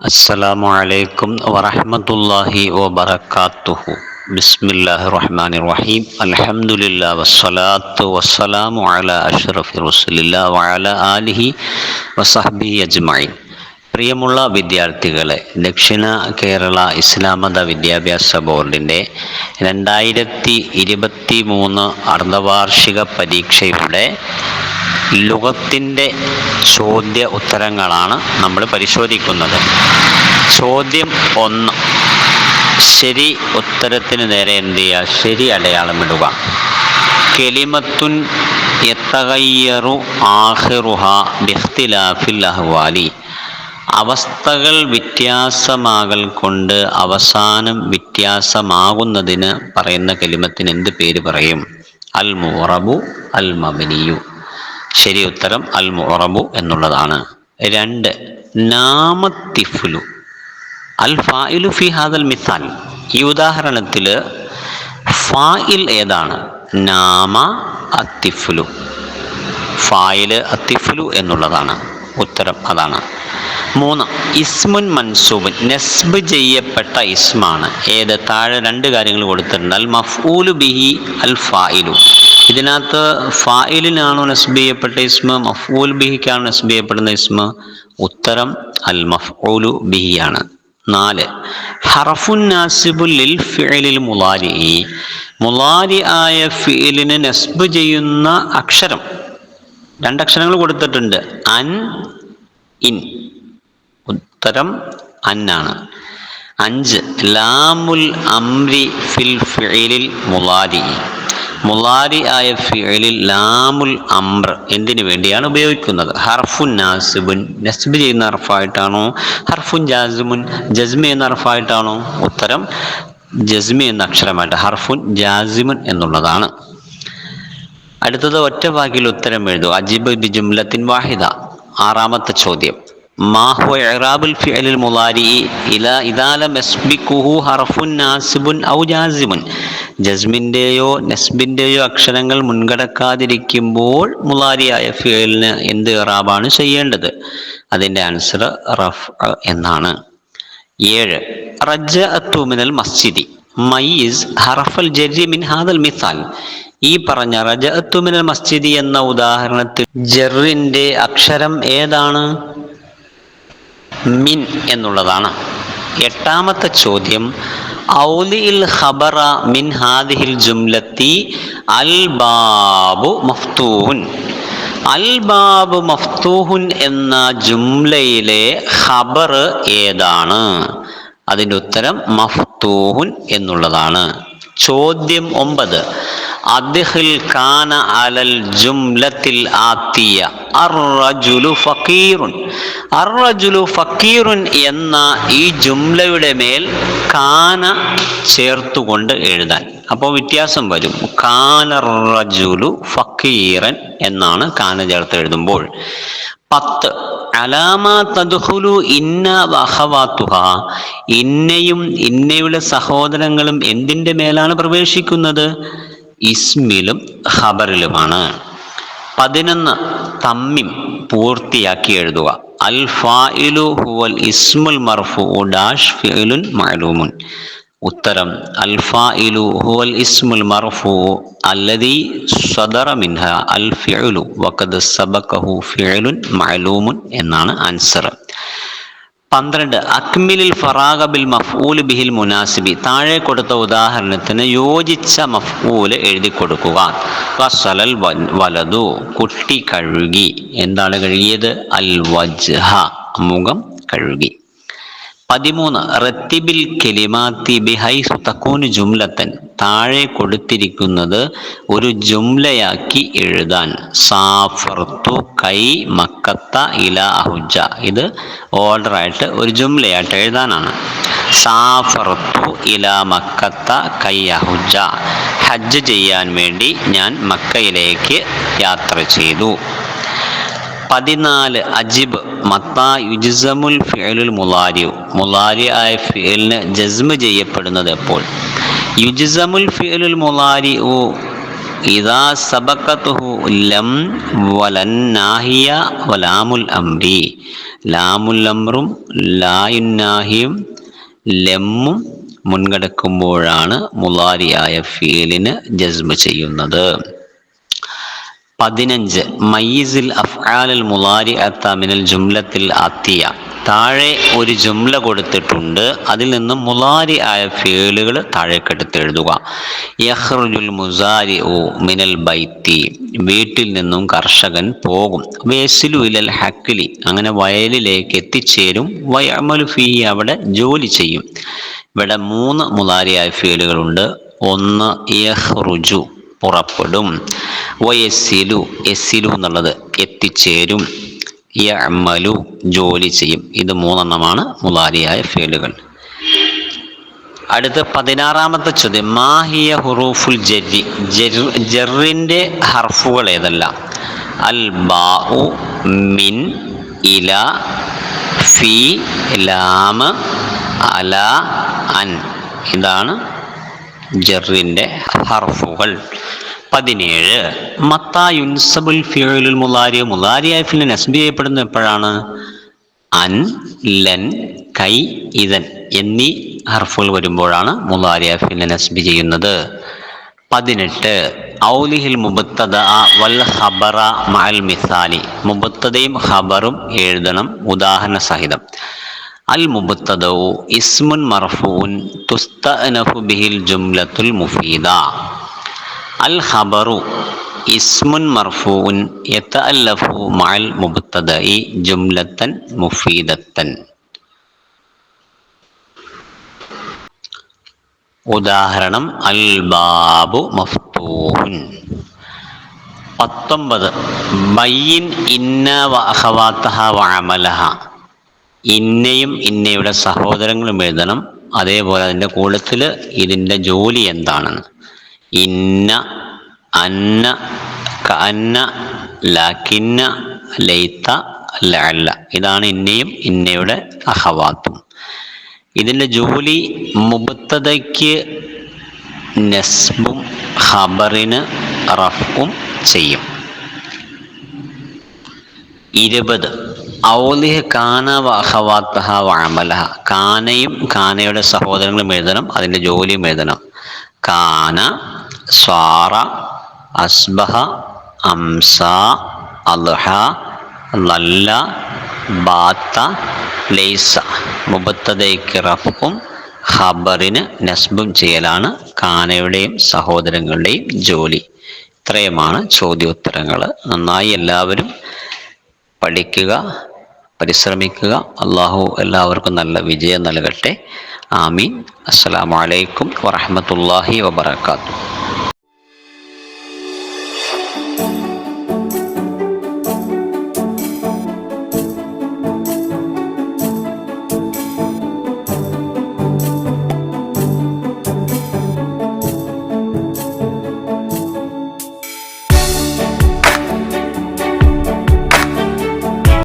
അസ്സലാമു അലൈക്കും വറഹമത്തല്ലാഹി വബർക്കാത്തുഹു ബിസ്മില്ലാഹി റഹ്മാൻ റഹീം അലഹമുല്ല വസ്സലാത്തു വസ്സലാമു അല അഷ്റഫി റസുലില്ല വഅല ആലിഹി വസഹബി പ്രിയമുള്ള വിദ്യാർത്ഥികളെ ദക്ഷിണ കേരള ഇസ്ലാമത വിദ്യാഭ്യാസ ബോർഡിന്റെ രണ്ടായിരത്തി ഇരുപത്തി മൂന്ന് അർദ്ധവാർഷിക പരീക്ഷയുടെ ലുഗത്തിന്റെ ചോദ്യ ഉത്തരങ്ങളാണ് നമ്മൾ പരിശോധിക്കുന്നത്. ചോദ്യം ഒന്ന് ശരി ഉത്തരത്തിന് നേരെ എന്ത് ചെയ്യുക? ശരി അടയാളമിടുക കെലിമത്തുൻ എത്തകയ്യറു ആഹിറുഹ ബിഖ്തിലാഫിൽ അഹ്വാലി. അവസ്ഥകൾ വ്യത്യാസമാകൽ കൊണ്ട് അവസാനം വ്യത്യാസമാകുന്നതിന് പറയുന്ന കലിമത്തിന് എന്ത് പേര് പറയും? അൽ മുറബു അൽ മബനിയു ശരി ഉത്തരം അൽ മുറബു എന്നുള്ളതാണ്. രണ്ട് നാമത്തിഫുലു. അൽ ഫായിലു ഫി ഹാദൽ മിസാൽ. ഈ ഉദാഹരണത്തിൽ ഫായിൽ ഏതാണ്? നാമ അത്തിഫുലു. ഫായിൽ അത്തിഫുലു എന്നുള്ളതാണ്. ഉത്തരം അതാണ്. മൂന്ന് ഇസ്മുൻ മൻസൂബൻ. നസ്ബ് ചെയ്യപ്പെട്ട ഇസ്മാണ്. ഏത്? താഴെ രണ്ട് കാര്യങ്ങൾ കൊടുത്തിട്ടുണ്ട്. അൽ മഫ്ഊലു ബിഹി അൽ ഫായിലു ഇതിനകത്ത് ഫായിലിനാണോ നസ്ബ് ചെയ്യപ്പെട്ട ഇസ്മ മഫ്ഊൽ ബിഹിക്കാണ് നസ്ബ് ചെയ്യപ്പെടുന്ന ഇസ്മ? ഉത്തരം അൽ മഫ്ഊലു ബിഹിയാണ്. നാല് ഹറഫുൻ നാസിബുൽ ലിൽ ഫിഅലിൽ മുലാരി മുലാരി ആയ ഫിഇലിന് നസ്ബ് ചെയ്യുന്ന അക്ഷരം. രണ്ടക്ഷരങ്ങൾ കൊടുത്തിട്ടുണ്ട്. അൻ ഇൻ. ഉത്തരം അന്നാണ്. അഞ്ച് ലാമുൽ അംരി ഫിൽ ഫിഇലിൽ മുലാരി മുലാരി ആയ ഫിയലിൽ ലാമുൽ അമ്ര എന്തിനു വേണ്ടിയാണ് ഉപയോഗിക്കുന്നത്? ഹർഫുൻ നാസിബുൻ. നസ്ബ് ചെയ്യുന്ന ഹർഫായിട്ടാണോ? ഹർഫുൻ ജാസിമുൻ. ജസ്മി എന്ന ഹർഫായിട്ടാണോ? ഉത്തരം ജസ്മി എന്ന അക്ഷരമായിട്ട് ഹർഫുൻ ജാസിമുൻ എന്നുള്ളതാണ്. അടുത്തത് ഒറ്റ വാക്കിൽ ഉത്തരം എഴുതുക. അജിബ് ബി ജുംലത്തിൻ വാഹിദ. ആറാമത്തെ ചോദ്യം. മാഹു ഇറാബുൽ ഫിഅലിൽ മുലാരി യസ്ബിക്കുഹു ഹർഫുൻ നാസിബുൻ ഔ ജാസിമുൻ. ജസ്മിന്റെയോ നെസ്ബിന്റെയോ അക്ഷരങ്ങൾ മുൻകടക്കാതിരിക്കുമ്പോൾ മുലാരിയായ ഫിയലിന് എന്ത് റാബാണ് ചെയ്യേണ്ടത്? അതിന്റെ ആൻസർ റഫ് എന്നാണ്. ഏഴ്. റജ അത്തുമിനൽ മസ്ജിദി. മൈസ് ഹറഫൽ ജരി മിൻ ഹാദൽ മിസാൽ. ഈ പറഞ്ഞ റജ അത്തുമിനൽ മസ്ജിദി എന്ന ഉദാഹരണത്തിൽ ജറിന്റെ അക്ഷരം ഏതാണ്? മിൻ എന്നുള്ളതാണ്. എട്ടാമത്തെ ചോദ്യം ഔലിൽ ഖബറ മിൻ ഹാദിഹിൽ ജുംലത്തി അൽ ബാബു മഫ്തൂഹുൻ. അൽ ബാബു മഫ്തൂഹുൻ എന്ന ജുംലയിലെ ഖബർ ഏതാണ്? അതിന്റെ ഉത്തരം മഫ്തൂഹുൻ എന്നുള്ളതാണ്. ചോദ്യം ഒമ്പത് അദ്ഹിൽ കാന അലൽ ജുംലത്തിൽ ആത്തിയ എന്ന ഈ ജുംലയുടെ മേൽ കാന ചേർത്തുകൊണ്ട് എഴുതാൻ. അപ്പോൾ വ്യത്യാസം വരും. കാനറജുലു ഫക്കീറൻ എന്നാണ് കാന ചേർത്ത് എഴുതുമ്പോൾ. പത്ത്. അലാമ തദ്ഹുലു ഇന്ന വഹവാത്തുഹ ഇന്നയും ഇന്നയുടെ സഹോദരങ്ങളും എന്തിന്റെ മേലാണ് പ്രവേശിക്കുന്നത്? ഇസ്മിലും ഖബറിലുമാണ്. പതിനൊന്ന് തമ്മിം പൂർത്തിയാക്കി എഴുതുക. അൽ ഫായിലു ഹുവൽ ഇസ്മുൽ മർഫു ഡാഷ് ഫിലുൻ മഅലൂമുൻ. ഉത്തരം അൽ ഫായിലു ഹുവൽ ഇസ്മുൽ മർഫു അല്ലദി സദറ മിൻഹ അൽ ഫിഅലു വഖദ് സബഖഹു ഫിഅലുൻ മഅലൂമുൻ എന്നാണ് ആൻസർ പന്ത്രണ്ട് അക്മിലിൽ ഫറാഗ ബിൽ മഫ്ഊൽ ബിഹിൽ മുനാസിബി. താഴെ കൊടുത്ത ഉദാഹരണത്തിന് യോജിച്ച മഫ്ഊൽ എഴുതി കൊടുക്കുക. കസലൽ വലതു കുട്ടി കഴുകി. എന്താണ് കഴുകിയത്? അൽ വജ്ഹ മുഖം കഴുകി. പതിമൂന്ന് റത്തിബിൽ കെലിമാത്തി ബിഹൈസു തക്കൂന് ജുംലത്തൻ. താഴെ കൊടുത്തിരിക്കുന്നത് ഒരു ജുംലയാക്കി എഴുതാൻ. സാഫർത്തു കൈ മക്കത്ത ഇല അഹുജ. ഇത് ഓർഡറായിട്ട് ഒരു ജുംലയായിട്ട് എഴുതാനാണ്. സാഫർത്തു ഇല മക്കത്ത കൈ അഹുജ. ഹജ്ജ് ചെയ്യാൻ വേണ്ടി ഞാൻ മക്കയിലേക്ക് യാത്ര ചെയ്തു. പതിനാല് അജിബ് മത്താ യുജിസമുൽ ഫിയലുൽ മുലാരി മുലാരി ആയ ഫിയലിന് ജസ്മ് ചെയ്യപ്പെടുന്നത് എപ്പോൾ? യുജിസമുൽ ഫിയലുൽ മുലാരി ഇതാ സബക്കത്തുഹു ലം വലൻ നാഹിയ വലാമുൽ അംരി. ലാമുൽ അംറും ലായുന്നാഹിയും ലെമ്മും മുൻകടക്കുമ്പോഴാണ് മുലാരിയായ ഫീലിന് ജസ്മ ചെയ്യുന്നത്. പതിനഞ്ച്. മയ്യിസിൽ അഫ്ആലൽ മുലാരി അത്താമിനൽ ജുംലത്തിൽ അത്തിയ. താഴെ ഒരു ജുംല കൊടുത്തിട്ടുണ്ട്. അതിൽ നിന്നും മുലാരി ആയ ഫേലുകൾ താഴേക്കെടുത്ത് എഴുതുക. യഹ്റുജുൽ മുസാരി ഓ മിനൽ ബൈത്തി. വീട്ടിൽ നിന്നും കർഷകൻ പോകും. വേസിലു ഇലൽ ഹക്കിലി. അങ്ങനെ വയലിലേക്ക് എത്തിച്ചേരും. വയമലു ഫീ അവിടെ ജോലി ചെയ്യും. ഇവിടെ മൂന്ന് മുലാരിയായ ഫീലുകളുണ്ട്. ഒന്ന് യഹ്റുജു പുറപ്പെടും. വയസ്സിലു എസ്സിലു എന്നുള്ളത് എത്തിച്ചേരും യമലു ജോലി ചെയ്യും. ഇത് മൂന്നെണ്ണമാണ് മുലാരിയായ ഫേലുകൾ. അടുത്ത പതിനാറാമത്തെ ചോദ്യം. മാഹിയ ഹുറൂഫുൽ ജെറി ജെറിന്റെ ഹർഫുകൾ ഏതെല്ലാം? അൽ ബാഉ മിൻ ഇല ഫി ലാമ് അല അൻ. ഇതാണ് ജെറിന്റെ ഹർഫുകൾ. പതിനേഴ്. മത്തായുൻസബുൽ ഫിയുൽ മുലാരി മുലാരിയായ ഫിൽ നസ്ബി ചെയ്യപ്പെടുന്നത് എപ്പോഴാണ്? അൻ ലൻ കൈ ഇതൻ എന്നീ ഹർഫുകൾ വരുമ്പോഴാണ് മുലാരിയ ഫിൽ നസ്ബി ചെയ്യുന്നത്. പതിനെട്ട്. ഔലിഹിൽ മുബത്തദ വൽ ഹബറ മഅൽ മിസാലി. മുബത്തതയും ഹബറും എഴുതണം. ഉദാഹരണ സഹിതം. അൽ മുബത്തദു ഇസ്മുൻ മർഫൂൻ തുസ്തഅനഫു ബിഹിൽ ജുംലത്തുൽ മുഫീദ. അൽ ഖബറു ഇസ്മുൻ മർഫൂൻ യതഅല്ലഫു മഅൽ മുബ്തദഇ ജുംലത്തൻ മുഫീദത്തൻ. ഉദാഹരണം അൽ ബാബു മഫ്തൂഹുൻ. പത്തൊമ്പത് ബയ്യിൻ ഇന്ന വ അഖവാത്തഹ വ ഇന്നയും ഇന്നയുടെ സഹോദരങ്ങളും എഴുതണം അതേപോലെ അതിന്റെ കൂട്ടത്തിൽ ഇതിന്റെ ജോലി എന്താണെന്ന് ഇന്ന അന്ന കന്ന ലക്കിന്ന ലൈത്ത ലഅല്ല. ഇതാണ് ഇന്നയും ഇന്നയുടെ അഹവാത്തും. ഇതിന്റെ ജോലി മുബത്തതയ്ക്ക് നെസ്ബും ഖബറിന് റഫും ചെയ്യും. ഇരുപത്. ഔലിഹ കാന വഹവാത്തഹ വഅമലഹ കാനയും കാനയുടെ സഹോദരങ്ങളും എഴുതണം അതിന്റെ ജോലിയും എഴുതണം. കാന സ്വാറ അസ്ബഹ അംസ അൽഹ ലല്ല ബാത്ത ലൈസ. മുബത്തതയ്ക്ക് റഫും ഖബറിന് നസ്ബും ചെയ്യലാണ് കാനയുടെയും സഹോദരങ്ങളുടെയും ജോലി. ഇത്രയുമാണ് ചോദ്യോത്തരങ്ങൾ നന്നായി എല്ലാവരും പഠിക്കുക പരിശ്രമിക്കുക. അള്ളാഹു എല്ലാവർക്കും നല്ല വിജയം നൽകട്ടെ. ആമീൻ. അസ്സലാമലൈക്കും വറഹ്മത്തുള്ളാഹി വബറകാതുഹു.